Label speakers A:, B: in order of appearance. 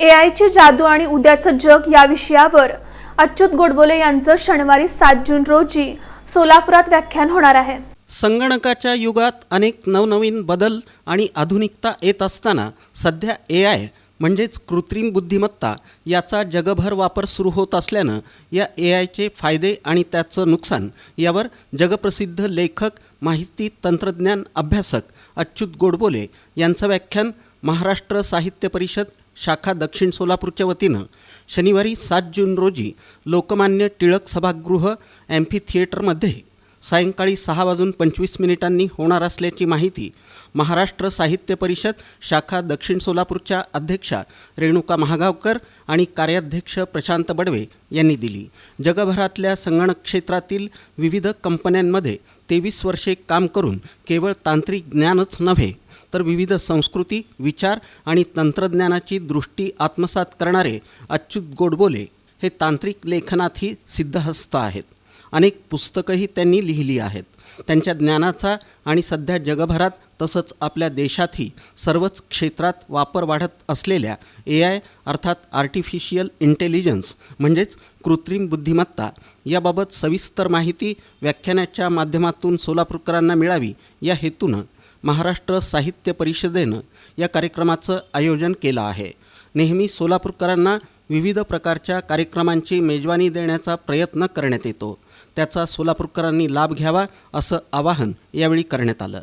A: ए आयचे जादू आणि उद्याचं जग या विषयावर अच्युत गोडबोले यांचं शनिवारी सात जून रोजी सोलापुरात व्याख्यान होणार आहे.
B: संगणकाच्या युगात अनेक नवनवीन बदल आणि आधुनिकता येत असताना सध्या ए आय म्हणजेच कृत्रिम बुद्धिमत्ता याचा जगभर वापर सुरू होत असल्यानं या ए आयचे फायदे आणि त्याचं नुकसान यावर जगप्रसिद्ध लेखक माहिती तंत्रज्ञान अभ्यासक अच्युत गोडबोले यांचं व्याख्यान महाराष्ट्र साहित्य परिषद शाखा दक्षिण सोलापूरच्या वतीनं शनिवारी सात जून रोजी लोकमान्य टिळक सभागृह ॲम्फी थिएटरमध्ये सायंकाळी सहा वाजून पंचवीस मिनिटांनी होणार असल्याची माहिती महाराष्ट्र साहित्य परिषद शाखा दक्षिण सोलापूरच्या अध्यक्षा रेणुका महागावकर आणि कार्याध्यक्ष प्रशांत बडवे यांनी दिली. जगभरातल्या संगणक क्षेत्रातील विविध कंपन्यांमध्ये तेवीस वर्षे काम करून केवळ तांत्रिक ज्ञानच नव्हे तर विविध संस्कृती विचार आणि तंत्रज्ञानाची दृष्टी आत्मसात करणारे अच्युत गोडबोले हे तांत्रिक लेखनातही सिद्धहस्त आहेत. अनेक पुस्तकंही त्यांनी लिहिली आहेत. त्यांच्या ज्ञानाचा आणि सध्या जगभरात तसंच आपल्या देशातही सर्वच क्षेत्रात वापर वाढत असलेल्या ए आय अर्थात आर्टिफिशियल इंटेलिजन्स म्हणजेच कृत्रिम बुद्धिमत्ता याबाबत सविस्तर माहिती व्याख्यानाच्या माध्यमातून सोलापूरकरांना मिळावी या हेतूनं महाराष्ट्र साहित्य परिषदेनं या कार्यक्रमाचं आयोजन केलं आहे. नेहमी सोलापूरकरांना विविध प्रकारच्या कार्यक्रमांची मेजवानी देण्याचा प्रयत्न करण्यात येतो. त्याचा सोलापूरकरांनी लाभ घ्यावा असं आवाहन यावेळी करण्यात आलं.